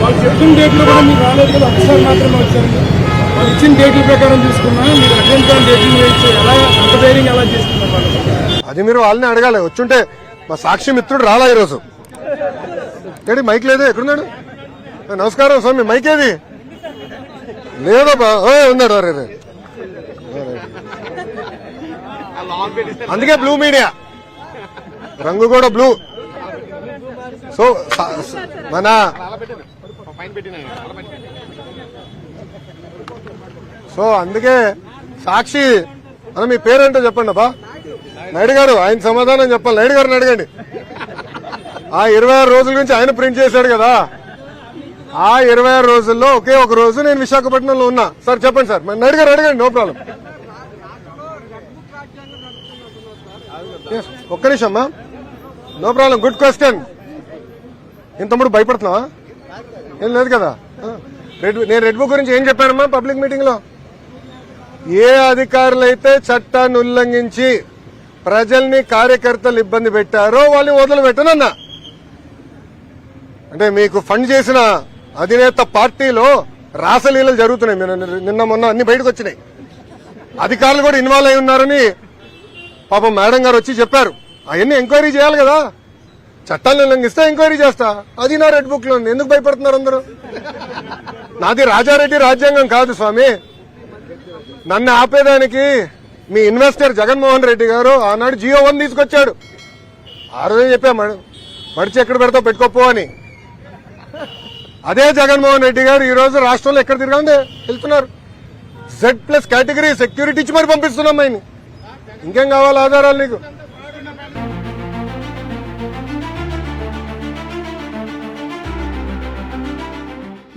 వాళ్ళు చెప్పిన డేట్లు కూడా మీరు రాలేదు కదా ఒకసారి మాత్రమే వచ్చారు. వాళ్ళు ఇచ్చిన డేట్ల ప్రకారం చూసుకున్నా మీరు అటెండ్ కాని ఎలా అంత ధైర్యం ఎలా చేసుకున్నారు అది మీరు వాళ్ళని అడగాలి. వచ్చుంటే మా సాక్షి మిత్రుడు రాలా ఈరోజు. ఏడి మైక్ లేదు? ఎక్కడున్నాడు? నమస్కారం స్వామి మైక్ ఏది? లేదబ్బా ఉన్నాడు అరే అందుకే బ్లూ మీడియా. రంగు కూడా బ్లూ. సో మన సో అందుకే సాక్షి అన్న మీ పేరేంటో చెప్పండి అబ్బా. నాయుడు గారు ఆయన సమాధానం చెప్పాలి. నాయుడు గారిని అడగండి. ఆ ఇరవై ఆరు రోజుల నుంచి ఆయన ప్రింట్ చేశాడు కదా. ఆ ఇరవై ఆరు రోజుల్లో ఒకే ఒక రోజు నేను విశాఖపట్నంలో ఉన్నా. సార్ చెప్పండి సార్. మరి నాయుడు గారు అడగండి నో ప్రాబ్లం. ఒక్క నిమిషం అమ్మా. No problem. Good question. ఇంత తమ్ముడు భయపడుతున్నావా? ఏం లేదు కదా? రెడ్ నేను రెడ్ బుక్ గురించి ఏం చెప్పానమ్మా పబ్లిక్ మీటింగ్లో ఏ అధికారులైతే చట్టాన్ని ఉల్లంఘించి ప్రజల్ని కార్యకర్తలు ఇబ్బంది పెట్టారో వాళ్ళని వదిలిపెట్టనన్నా అంటే మీకు ఫండ్ చేసిన అధినేత పార్టీలో రాసలీలలు జరుగుతున్నాయి. మీరు నిన్న మొన్న అన్ని బయటకు వచ్చినాయి. అధికారులు కూడా ఇన్వాల్వ్ అయి ఉన్నారని పాపం మేడం గారు వచ్చి చెప్పారు. అవన్నీ ఎంక్వైరీ చేయాలి కదా? చట్టాలను ఉల్లంఘిస్తే ఎంక్వైరీ చేస్తా. అది నా రెడ్ బుక్లో ఉంది ఎందుకు భయపడుతున్నారు అందరూ? నాది రాజారెడ్డి రాజ్యాంగం కాదు స్వామి. నన్ను ఆపేదానికి మీ ఇన్వెస్టర్ జగన్మోహన్ రెడ్డి గారు ఆనాడు జియో వన్ తీసుకొచ్చాడు. ఆ రోజే చెప్పా మడిచి ఎక్కడ పెడతావు? పెట్టుకోపో అని. అదే జగన్మోహన్ రెడ్డి గారు ఈ రోజు రాష్ట్రంలో ఎక్కడ తిరగండి? వెళ్తున్నారు. జెడ్ ప్లస్ కేటగిరీ సెక్యూరిటీ ఇచ్చి మరి పంపిస్తున్నాం ఆయన్ని ఇంకేం కావాలి ఆధారాలు నీకు?